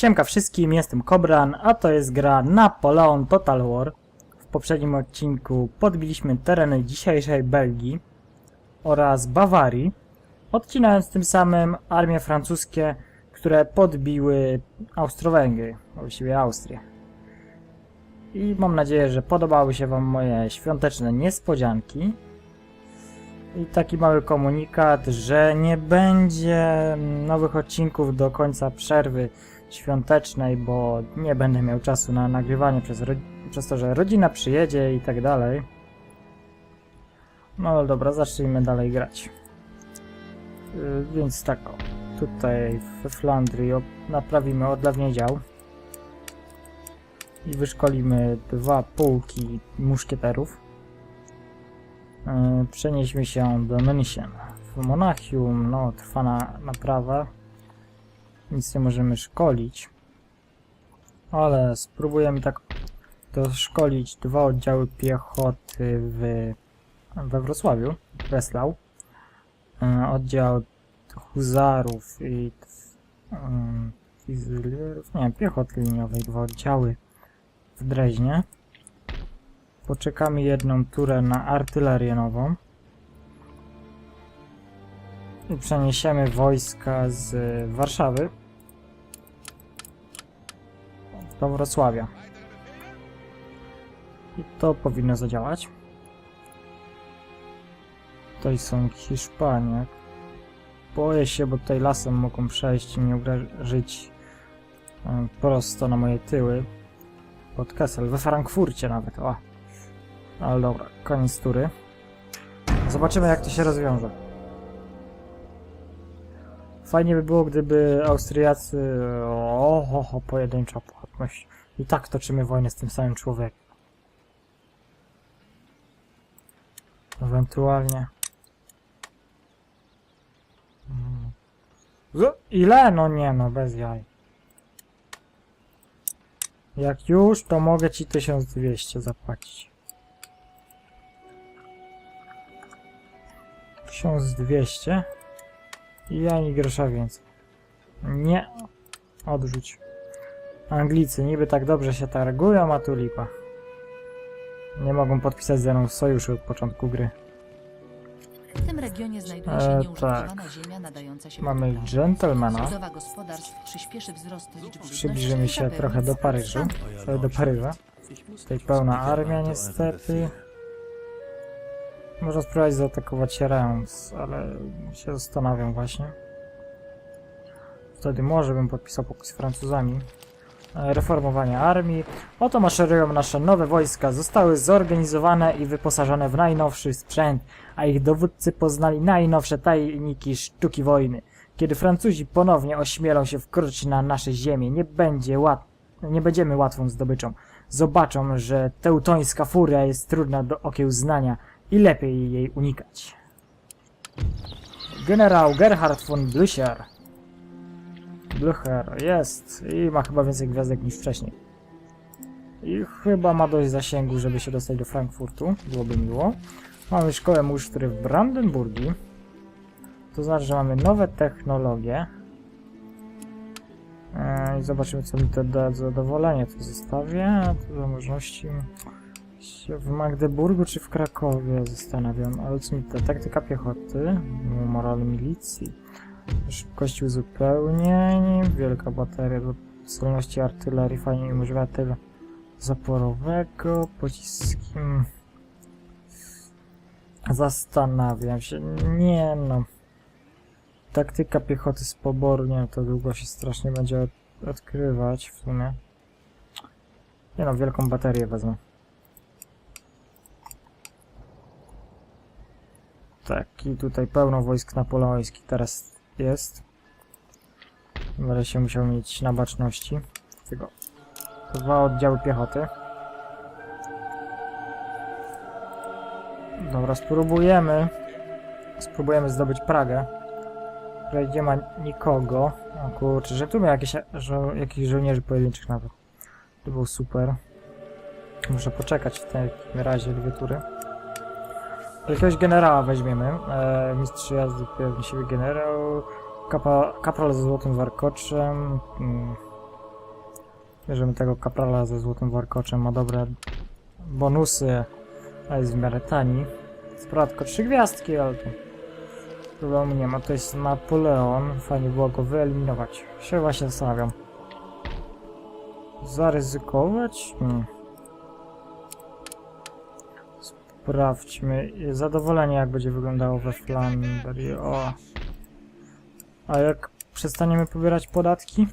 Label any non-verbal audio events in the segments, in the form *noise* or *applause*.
Siemka wszystkim, jestem Kobran, a to jest gra Napoleon Total War. W poprzednim odcinku podbiliśmy tereny dzisiejszej Belgii oraz Bawarii, odcinając tym samym armie francuskie, które podbiły Austro-Węgry, właściwie Austrię. I mam nadzieję, że podobały się Wam moje świąteczne niespodzianki. I taki mały komunikat, że nie będzie nowych odcinków do końca przerwy świątecznej, bo nie będę miał czasu na nagrywanie przez, przez to, że rodzina przyjedzie i tak dalej. No ale dobra, zacznijmy dalej grać. Yy, więc tak, tutaj w Flandrii naprawimy odlewnie dział i wyszkolimy dwa pułki muszkieterów. Yy, Przenieśmy się do München. W Monachium, no, trwa na, naprawa. Nic nie możemy szkolić. Ale spróbujemy tak doszkolić dwa oddziały piechoty w, we Wrocławiu, Breslau. Oddział huzarów i um, nie, piechoty liniowej, dwa oddziały w Dreźnie. Poczekamy jedną turę na artylerię nową. I przeniesiemy wojska z Warszawy do Wrocławia. I to powinno zadziałać. Tutaj są Hiszpanie. Boję się, bo tutaj lasem mogą przejść i mnie uderzyć e, prosto na moje tyły. Pod Kessel, we Frankfurcie nawet, o. Ale dobra, koniec tury. Zobaczymy jak to się rozwiąże. Fajnie by było, gdyby Austriacy... O, ho, ho, pojedyncza płatność. I tak toczymy wojnę z tym samym człowiekiem. Ewentualnie... Mm. Z- Ile? No nie, no bez jaj. Jak już, to mogę ci 1200 zapłacić. 1200 i ani grosza więcej. Nie. Odrzuć. Anglicy niby tak dobrze się targują, a tu lipa. Nie mogą podpisać ze mną sojuszu od początku gry. W tym regionie znajduje E, się tak. nieużytkowana ziemia nadająca się Mamy dżentelmena. Budowa gospodarstw przyspieszy wzrost liczby ludności Przybliżymy się trochę do Paryżu. do Paryża. Tutaj pełna armia niestety. Można spróbować zaatakować Reims, ale się zastanawiam właśnie. Wtedy może bym podpisał pokój z Francuzami. E, Reformowanie armii. Oto maszerują nasze nowe wojska. Zostały zorganizowane i wyposażone w najnowszy sprzęt, a ich dowódcy poznali najnowsze tajniki sztuki wojny. Kiedy Francuzi ponownie ośmielą się wkroczyć na nasze ziemię, nie będzie łat nie będziemy łatwą zdobyczą. Zobaczą, że teutońska furia jest trudna do okiełznania i lepiej jej unikać. Generał Gerhard von Blücher. Blücher jest i ma chyba więcej gwiazdek niż wcześniej. I chyba ma dość zasięgu, żeby się dostać do Frankfurtu. Byłoby miło. Mamy szkołę musztry w Brandenburgii. To znaczy, że mamy nowe technologie. Eee, I zobaczymy, co mi to da zadowolenie. To zostawię. To za możliwości w Magdeburgu czy w Krakowie zastanawiam. Ale co mi to? Taktyka piechoty, moral milicji, szybkość uzupełnień, wielka bateria do zdolności artylerii, fajnie umożliwia tyle zaporowego, pociski... mm. Zastanawiam się. Nie no. Taktyka piechoty z pobornie to długo się strasznie będzie od odkrywać w sumie. Nie no, wielką baterię wezmę. Tak, i tutaj pełno wojsk napoleońskich teraz jest. Będę się musiał mieć na baczności. Tego. Dwa oddziały piechoty. Dobra, spróbujemy. Spróbujemy zdobyć Pragę. Tutaj nie ma nikogo. O kurczę, że tu miał jakieś, żo jakichś żołnierzy pojedynczych nawet. To był super. Muszę poczekać w takim razie dwie tury. Jakiegoś generała weźmiemy. E, mistrz jazdy pewnie siebie generał. Kapa, kapral ze złotym warkoczem. Mm. Bierzemy tego kaprala ze złotym warkoczem, ma dobre bonusy, a jest w miarę tani. Sprawa trzy gwiazdki, ale to problemu nie ma. To jest Napoleon, fajnie było go wyeliminować. Się właśnie zastanawiam. Zaryzykować? Hmm. Sprawdźmy. Zadowolenie jak będzie wyglądało we Flandrii. O. A jak przestaniemy pobierać podatki?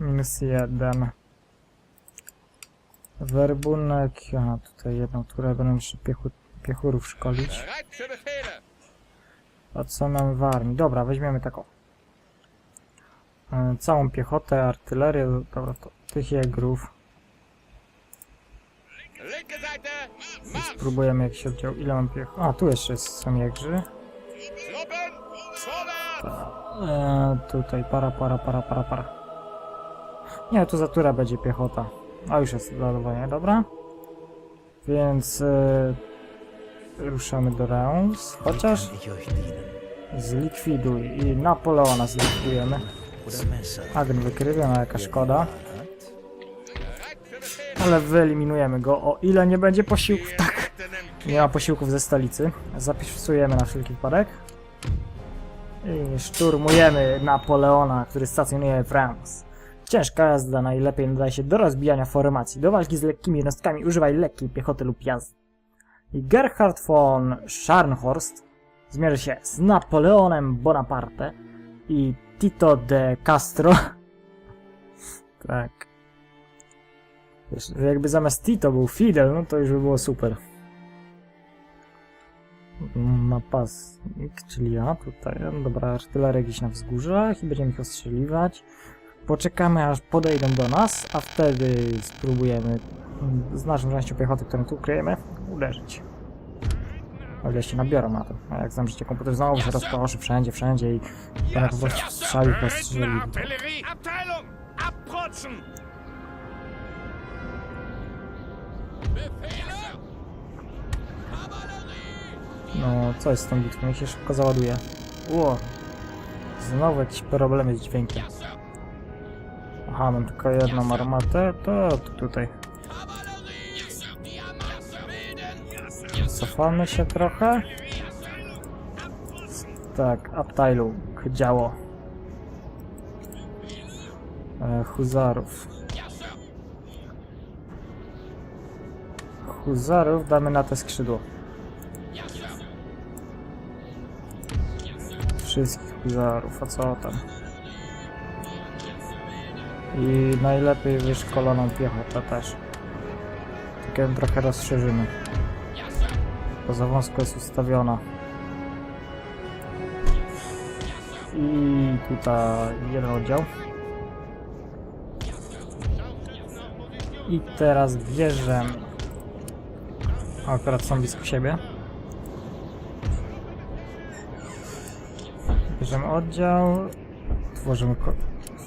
Minus jeden. Werbunek. Aha, tutaj jedną turę będę jeszcze piechu, piechurów szkolić. A co mamy w armii? Dobra, weźmiemy taką. E, całą piechotę, artylerię. Dobra, to tych jegrów. Spróbujemy jak się oddział. Ile mam piech... A, tu jeszcze jest- są jegrzy. E, tutaj para, para, para, para, para. Nie, tu za turę będzie piechota. A już jest zadowolenie, dobra. Więc e, ruszamy do Reims. Chociaż zlikwiduj i Napoleona zlikwidujemy. Agn wykrywiona, jaka szkoda. Ale wyeliminujemy go, o ile nie będzie posiłków. Tak, nie ma posiłków ze stolicy. Zapisujemy na wszelki wypadek. I szturmujemy Napoleona, który stacjonuje Reims. Ciężka jazda najlepiej nadaje się do rozbijania formacji. Do walki z lekkimi jednostkami używaj lekkiej piechoty lub jazdy. I Gerhard von Scharnhorst zmierzy się z Napoleonem Bonaparte i Tito de Castro. *laughs* tak. Wiesz, jakby zamiast Tito był Fidel, no to już by było super. Napastnik, czyli ja tutaj. No Dobra, artyleria gdzieś na wzgórzach i będziemy ich ostrzeliwać. Poczekamy aż podejdą do nas, a wtedy spróbujemy z naszą częścią piechoty, którą tu kryjemy, uderzyć. O ile się nabiorą na to. A jak znam życie komputer znowu się rozproszy wszędzie, wszędzie i będę po prostu strzelił, postrzelił. No, co jest z tą bitwą? Niech się szybko załaduje. Ło! Znowu jakieś problemy z dźwiękiem. Aha, mam tylko jedną armatę, to, tutaj. Cofamy się trochę. Tak, Abteilung, działo. E, huzarów. Huzarów damy na te skrzydło. Wszystkich huzarów, a co tam? I najlepiej wyszkoloną piechotę też. Tak ją trochę rozszerzymy. Bo za wąsko jest ustawiona. I tutaj jeden oddział. I teraz bierzemy. Akurat są blisko siebie. Bierzemy oddział. Tworzymy. Ko-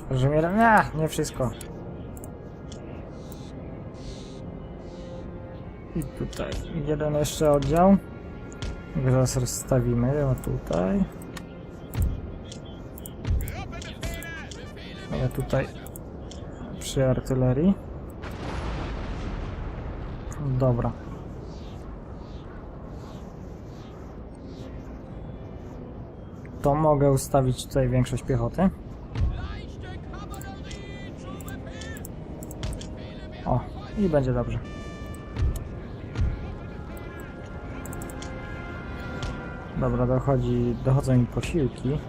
tworzymy. Nie, nie wszystko. I tutaj jeden jeszcze oddział. Zaraz rozstawimy. O tutaj. Ja tutaj przy artylerii. Dobra. To mogę ustawić tutaj większość piechoty. O, i będzie dobrze. Dobra, dochodzi, dochodzą mi posiłki.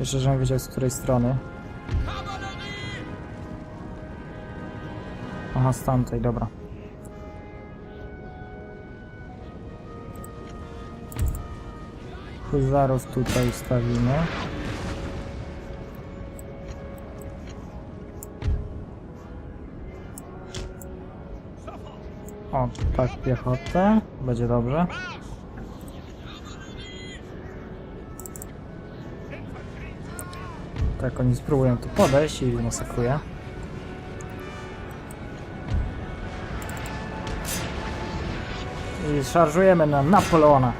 Jeszcze, żebym wiedział z której strony. Aha, z tamtej, dobra. Huzarów tutaj ustawimy. O, tak, piechotę. Będzie dobrze. Tak, oni spróbują tu podejść i masakruję. I szarżujemy na Napoleona.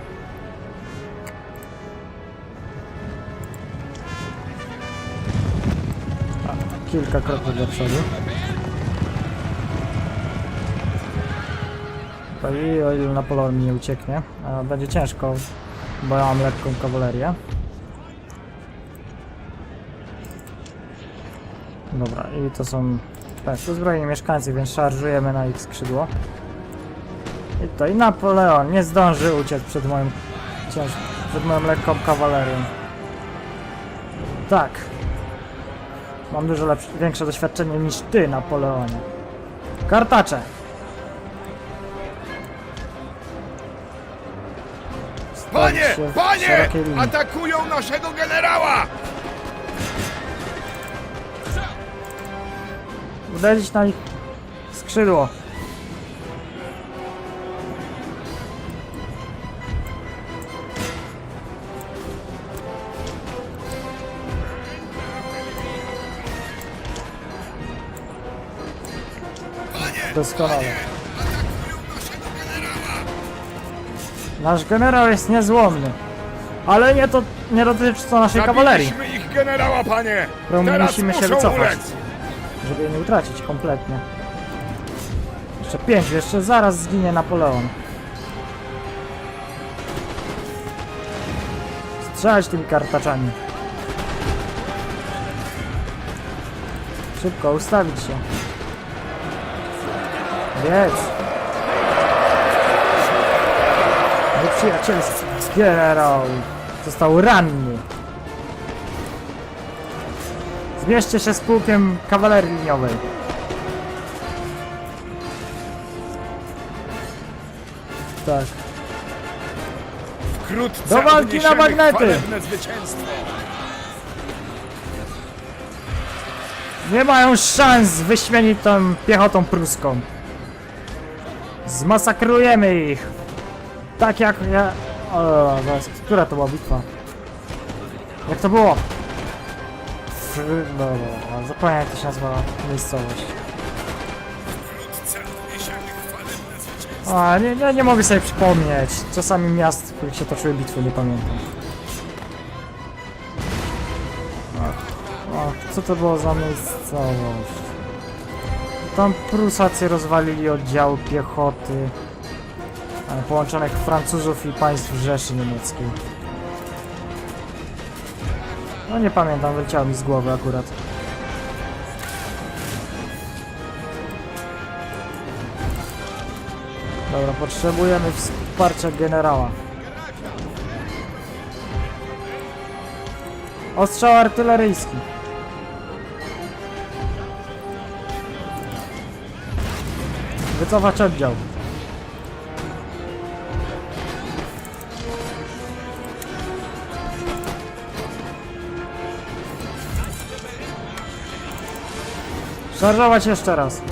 Kilka kroków do przodu. I o ile Napoleon mi nie ucieknie, będzie ciężko, bo ja mam lekką kawalerię. Dobra, i to są tak, uzbrojeni mieszkańcy, więc szarżujemy na ich skrzydło. I to i Napoleon nie zdąży uciec przed moim przed lekką kawalerią. Tak. Mam dużo lepsze, większe doświadczenie niż ty, Napoleonie. Kartacze! Panie, się w panie! szerokiej linii. Atakują naszego generała! Uderzyć na ich skrzydło. Doskonale. Nasz generał jest niezłomny. Ale nie to nie dotyczy to naszej kawalerii. Zabiliśmy ich generała, panie! Którą Teraz musimy się muszą wycofać. ulec. żeby jej nie utracić kompletnie. Jeszcze pięć, jeszcze zaraz zginie Napoleon. Strzelać tymi kartaczami. Szybko, ustawić się. Jedz. Nieprzyjacielski generał został ranny. Zmierzcie się z pułkiem kawalerii liniowej. Tak. Wkrótce Do walki odniesiemy na magnety! chwalebne zwycięstwo. Nie mają szans wyśmienitą piechotą pruską. Zmasakrujemy ich. Tak jak ja... O, zaraz, która to była bitwa? Jak to było? Fr... No, no, no, zapomniałem jak to się nazywa miejscowość. A, nie, nie, nie mogę sobie przypomnieć. Czasami miast, w których się toczyły bitwy, nie pamiętam. O, co to było za miejscowość? Tam Prusacy rozwalili oddziały piechoty połączonych Francuzów i państw Rzeszy Niemieckiej. No nie pamiętam, wyleciało mi z głowy akurat. Dobra, potrzebujemy wsparcia generała. Ostrzał artyleryjski. Wycofać oddział. Szarżować jeszcze raz.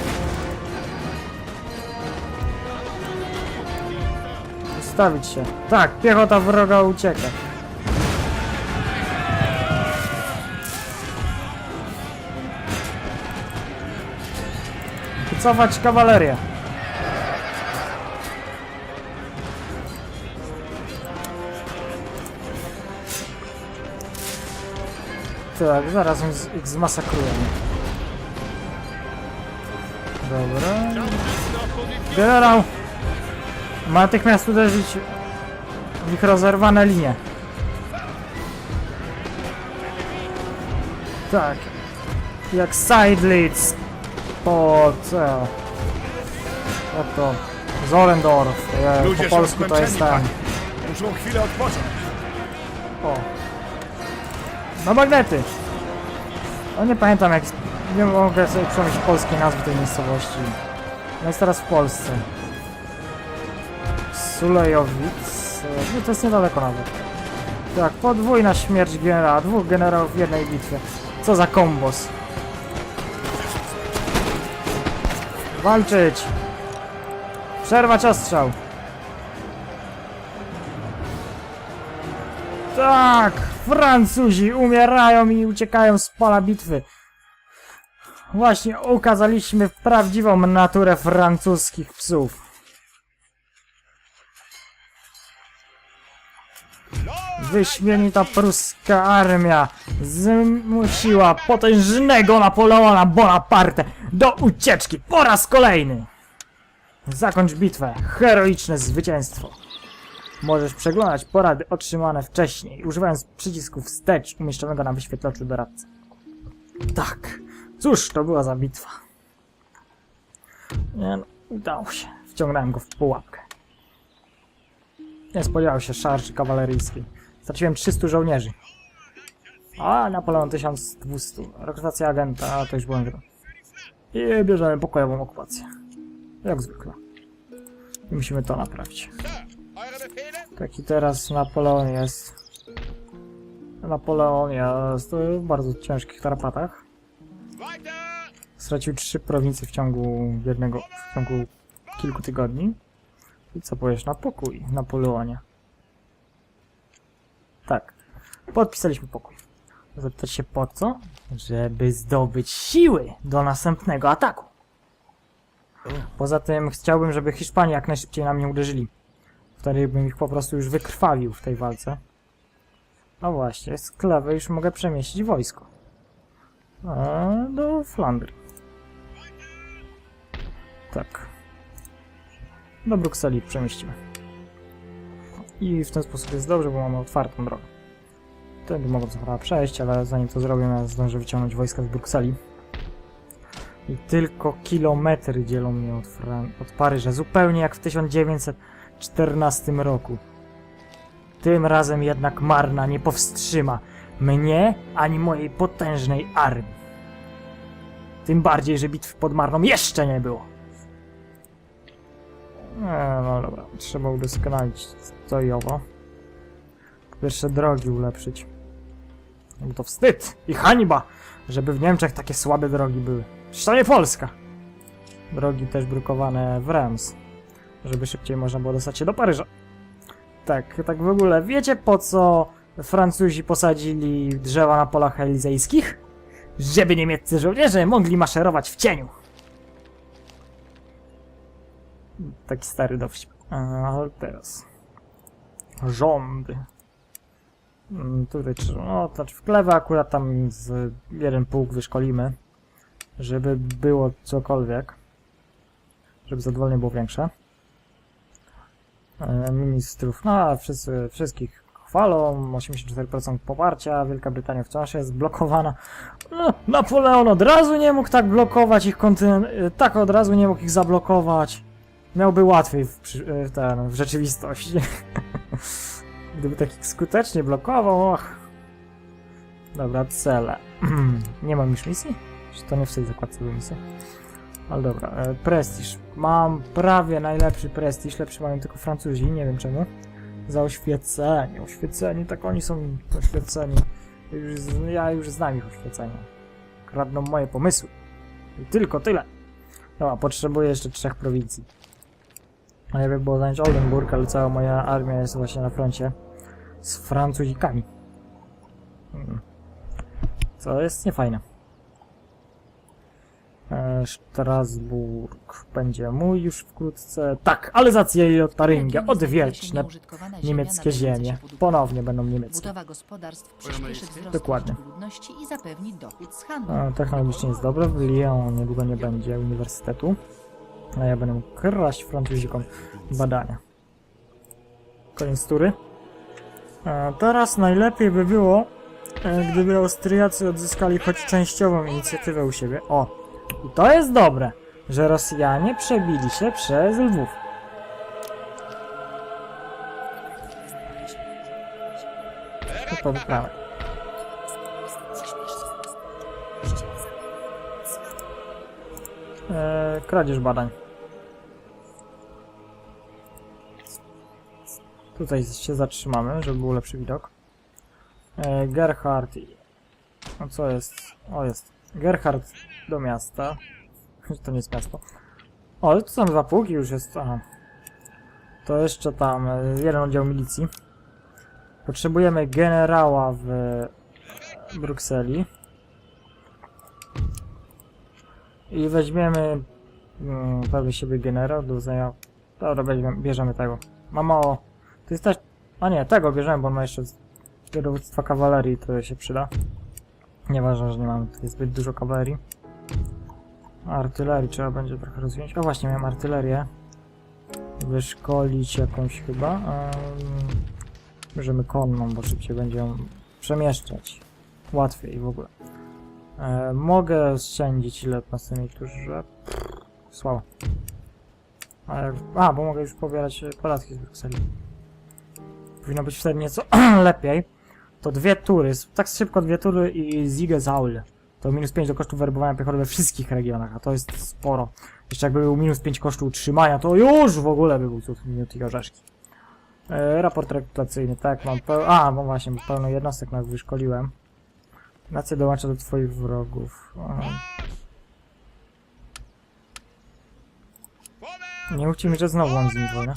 Ustawić się. Tak, piechota wroga ucieka. Wycofać kawalerię. Tak, zaraz ich zmasakrujemy. Dobra. Generał! Ma natychmiast uderzyć w ich rozerwane linie. Tak. Jak Seidlitz pod... E, oto... Zollendorf. E, po polsku to jest panie. Muszą chwilę odpocząć. O. Na magnety! No nie pamiętam jak... Nie mogę sobie przypomnieć polskiej nazwy tej miejscowości. No jest teraz w Polsce. Sulejowic... No to jest niedaleko nawet. Tak, podwójna śmierć generała. Dwóch generałów w jednej bitwie. Co za kombos. Walczyć! Przerwać ostrzał! Tak! Francuzi umierają i uciekają z pola bitwy. Właśnie ukazaliśmy prawdziwą naturę francuskich psów. wyśmienita pruska armia zmusiła potężnego Napoleona Bonaparte do ucieczki po raz kolejny. Zakończ bitwę. Heroiczne zwycięstwo. Możesz przeglądać porady otrzymane wcześniej, używając przycisku wstecz umieszczonego na wyświetlaczu doradcy. Tak. Cóż to była za bitwa? Nie no, udało się. Wciągnąłem go w pułapkę. Nie spodziewał się szarży kawaleryjskiej. Straciłem 300 żołnierzy. A, Napoleon 1200. Rekrutacja agenta, a to już byłem gra. I bierzemy pokojową okupację. Jak zwykle. I musimy to naprawić. Taki teraz Napoleon jest. Napoleon jest w bardzo ciężkich tarapatach. Stracił trzy prowincje w ciągu jednego, w ciągu kilku tygodni. I co powiesz na pokój, Napoleonie? Tak. Podpisaliśmy pokój. Zapytać się po co? Żeby zdobyć siły do następnego ataku. Poza tym chciałbym, żeby Hiszpanie jak najszybciej na mnie uderzyli. Wtedy bym ich po prostu już wykrwawił w tej walce. No właśnie, z klawy już mogę przemieścić wojsko. A, do Flandrii. Tak. Do Brukseli przemieścimy. I w ten sposób jest dobrze, bo mamy otwartą drogę. Tędy mogą co prawda przejść, ale zanim to zrobię, ja zdążę wyciągnąć wojska z Brukseli. I tylko kilometry dzielą mnie od, Fran- od Paryża, zupełnie jak w 1914 roku. Tym razem jednak Marna nie powstrzyma mnie ani mojej potężnej armii. Tym bardziej, że bitw pod Marną jeszcze nie było. No dobra, trzeba udoskonalić to i owo. Pierwsze drogi ulepszyć. No to wstyd i hańba, żeby w Niemczech takie słabe drogi były. Przecież to nie Polska. Drogi też brukowane w Reims, żeby szybciej można było dostać się do Paryża. Tak, tak w ogóle, wiecie po co Francuzi posadzili drzewa na polach elizejskich? Żeby niemieccy żołnierze mogli maszerować w cieniu. Taki stary dowcip. A teraz. Rządy. Mm, Tutaj trzeba. No, znaczy w klewę akurat tam z jeden pułk wyszkolimy. Żeby było cokolwiek. Żeby zadowolenie było większe. E, Ministrów, no wszyscy, wszystkich chwalą, 84% poparcia, Wielka Brytania wciąż jest blokowana. No, Napoleon od razu nie mógł tak blokować ich kontynent, tak od razu nie mógł ich zablokować. Miałby łatwiej w, e, w, ten, w rzeczywistości. *laughs* Gdyby tak ich skutecznie blokował, och. Dobra, cele. *clears throat* nie mam już misji? Czy to nie w tej zakładce były misje? Ale dobra, e, prestiż. Mam prawie najlepszy prestiż, lepszy mają tylko Francuzi, nie wiem czemu. Za oświecenie, oświeceni, tak oni są oświeceni. Już, ja już znam ich oświecenie. Kradną moje pomysły. I tylko tyle. Dobra, potrzebuję jeszcze trzech prowincji. A by było zająć Oldenburg, ale cała moja armia jest właśnie na froncie z Francuzikami. Hmm. Co jest niefajne. Strasburg będzie mój już wkrótce. Tak, Alzacja i Lotaryngia, odwieczne niemieckie ziemie. Ponownie będą niemieckie. Budowa gospodarstw przyspieszy wzrost Dokładnie. liczby ludności i zapewni dochód z handlu. E, Technologicznie jest dobre, w Lyon niedługo nie będzie uniwersytetu. A ja będę mógł kraść Francuzikom badania. Koniec tury. E, Teraz najlepiej by było, e, gdyby Austriacy odzyskali choć częściową inicjatywę u siebie. O! I to jest dobre, że Rosjanie przebili się przez Lwów. To wyprawę. Eee, kradzież badań. Tutaj się zatrzymamy, żeby był lepszy widok. Eee, Gerhard. No co jest? O, jest. Gerhard do miasta. To nie jest miasto. O, tu są dwa już jest. Aha. To jeszcze tam e, jeden oddział milicji. Potrzebujemy generała w Brukseli. I weźmiemy mm, pewny siebie generał do uznania. Dobra, weźmiemy, bierzemy tego. Ma mało. To jest też. A nie, tego bierzemy, bo on ma jeszcze dowództwa kawalerii to się przyda. Nieważne, że nie mamy tutaj zbyt dużo kawalerii. Artylerii trzeba będzie trochę rozwinąć. O właśnie, miałem artylerię. Wyszkolić jakąś chyba. Bierzemy konną, bo szybciej będzie ją przemieszczać. Łatwiej w ogóle. E, mogę oszczędzić ile na następnej turze. Słabo. Ale, a, bo mogę już pobierać e, podatki z Brukseli. Powinno być wtedy nieco *clears throat* lepiej. To dwie tury, tak szybko dwie tury i Zige Zaul. To minus 5 do kosztu werbowania piechoty we wszystkich regionach, a to jest sporo. Jeszcze jakby był minus 5 kosztu utrzymania, to już w ogóle by był cud minut i orzeszki. E, raport rekrutacyjny, tak, mam peł... A, no właśnie, pełno jednostek nas wyszkoliłem. Nacja dołącza do twoich wrogów. Aha. Nie mówcie mi, że znowu on z nim wojna.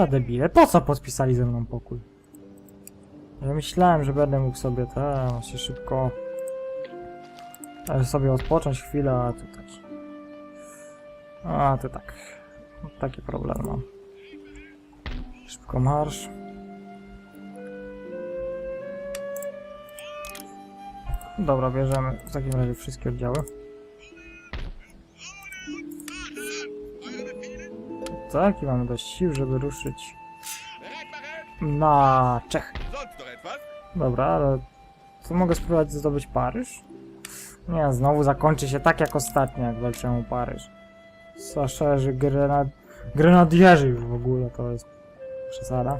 Za debile, po co podpisali ze mną pokój? Ja myślałem, że będę mógł sobie tam się szybko e, sobie odpocząć chwilę, a tu taki. A to tak. Taki problem mam. Szybko marsz. Dobra, bierzemy w takim razie wszystkie oddziały. Tak, i mamy dość sił, żeby ruszyć na etwas? Dobra, ale co mogę spróbować zdobyć Paryż? Nie, znowu zakończy się tak jak ostatnio, jak walczyłem o Paryż. Saszerzy, grenad... grenadierzy już w ogóle, to jest przesada.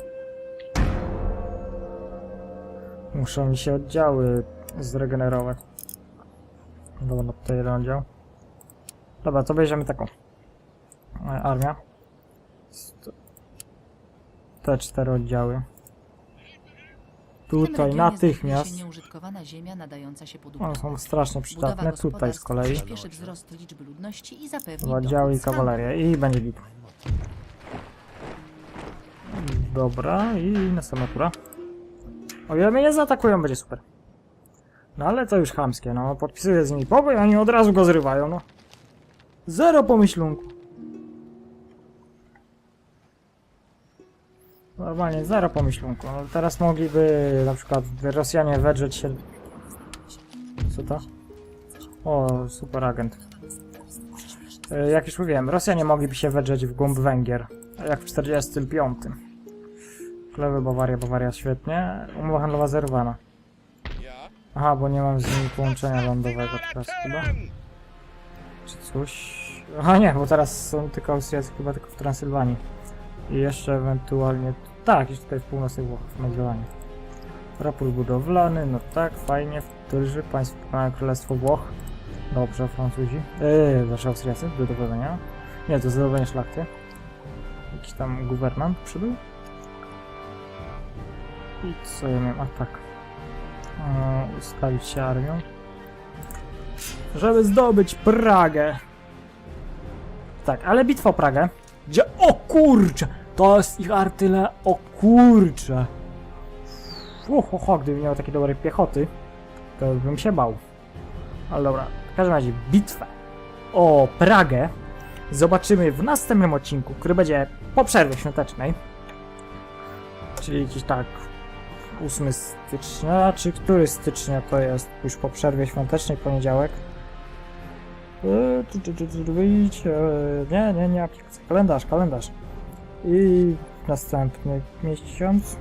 Muszą mi się oddziały zregenerować. Dobra, no tutaj jeden oddział. Dobra, to bierzemy taką. E, Armia. Te cztery oddziały. Tutaj natychmiast. nieużytkowana ziemia nadająca się pod One są strasznie przydatne. Tutaj z kolei. wzrost liczby ludności i zapewni oddziały i kawalerię. I będzie git. Dobra, i następna tura. O ile mnie nie zaatakują, będzie super. No ale to już chamskie, no. Podpisuję z nimi pokój, a oni od razu go zrywają, no. Zero pomyślunku. Normalnie zero pomyślunku. No, teraz mogliby na przykład Rosjanie wedrzeć się... Co to? O, super agent. E, Jak już mówiłem, Rosjanie mogliby się wedrzeć w głąb Węgier, jak w 45. Klewy Bawaria, Bawaria świetnie. Umowa handlowa zerwana. Aha, bo nie mam z nimi połączenia lądowego teraz chyba. Czy coś... Aha nie, bo teraz są tylko Austriacy chyba tylko w Transylwanii. I jeszcze ewentualnie... Tak, jeszcze tutaj w północnych Włochach, w Mediolanie. Raport budowlany, no tak, fajnie. Wtórży, państwo pokonają Królestwo Włoch. Dobrze, Francuzi. Eee, znaczy Austriacy, do dowodzenia. Nie, to zadowolenie szlachty. Jakiś tam guwernant przybył. I co ja miałem? A tak. Eee, ustawić się armią. Żeby zdobyć Pragę. Tak, ale bitwa o Pragę. Gdzie... O kurcze! To jest ich artyle... O kurcze! Ho, ho, ho, gdyby miał takiej dobrej piechoty, to bym się bał. Ale dobra, w każdym razie bitwę o Pragę zobaczymy w następnym odcinku, który będzie po przerwie świątecznej. Czyli jakiś tak 8 stycznia, czy który stycznia to jest już po przerwie świątecznej, poniedziałek. Eee, eee, nie, nie, nie, kalendarz, kalendarz. I następny miesiąc,